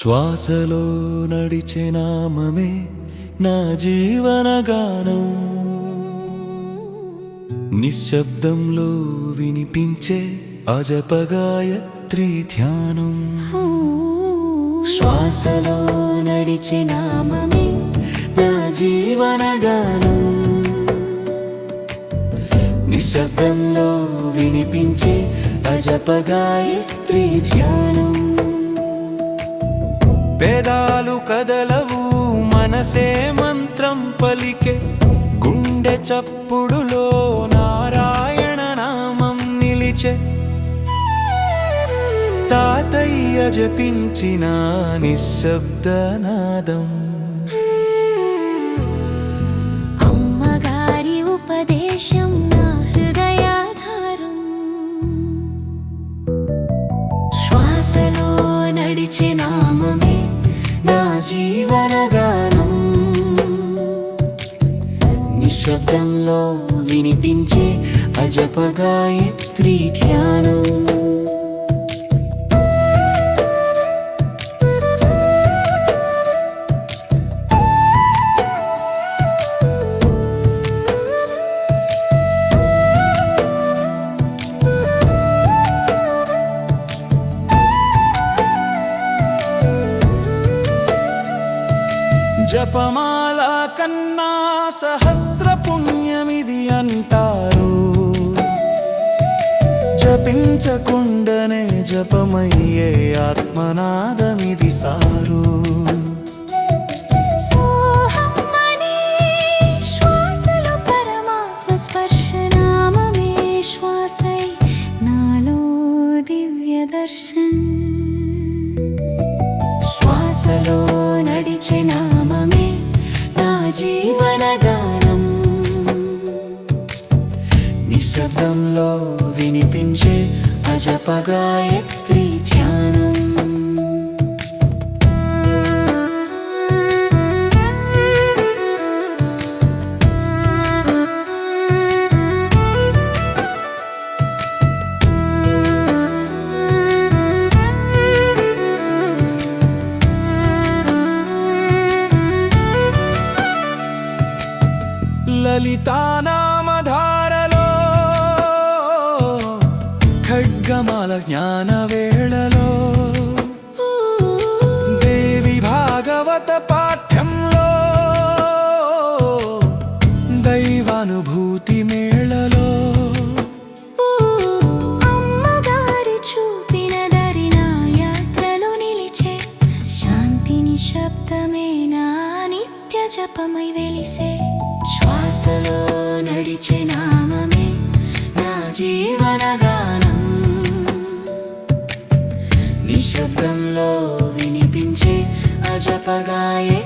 శ్వాసలో నడిచే నామమే నా జీవన గానం. నిశ్శబ్దంలో వినిపించే అజపగాయత్రి ధ్యానం. శ్వాసలో నడిచే నామమే నా జీవన గానం. నిశ్శబ్దంలో వినిపించే అజపగాయత్రి ధ్యానం. పేదాలు కదలవు మనసే మంత్రం పలికే గుండె చప్పుడులో నారాయణ నామం నిలిచే. తాతయ్య జపించిన నిశ్శబ్దనాదం అమ్మగారి ఉపదేశం నా హృదయాధారం. శ్వాసలో నడిచే నామమే జీవనగానం. నిశ్శబ్దంలో వినిపించే అజపగాయత్రి ధ్యానం. జపమాల కన్నా సహస్ర పుణ్యమిది అంటారు. జపించకుండనే జపమయ్యే ఆత్మనాదమిది సారు. నిశ్శబ్దంలో వినిపించే అజపగాయత్రి ధ్యానం. లలితానా ఖడ్గమాల జ్ఞాన వేళలో దేవి భాగవత పాఠ్యంలో దైవానుభూతి మేళలో అమ్మగారి చూపిన దరి యాత్రలు నిలిచే శాంతిని శబ్దమే నా నిత్య జపమై వెలిసే శ్వాసలో నడిచే నామమే నా జీవన శబ్దంలో నిశ్శబ్దంలో వినిపించే అజపగాయే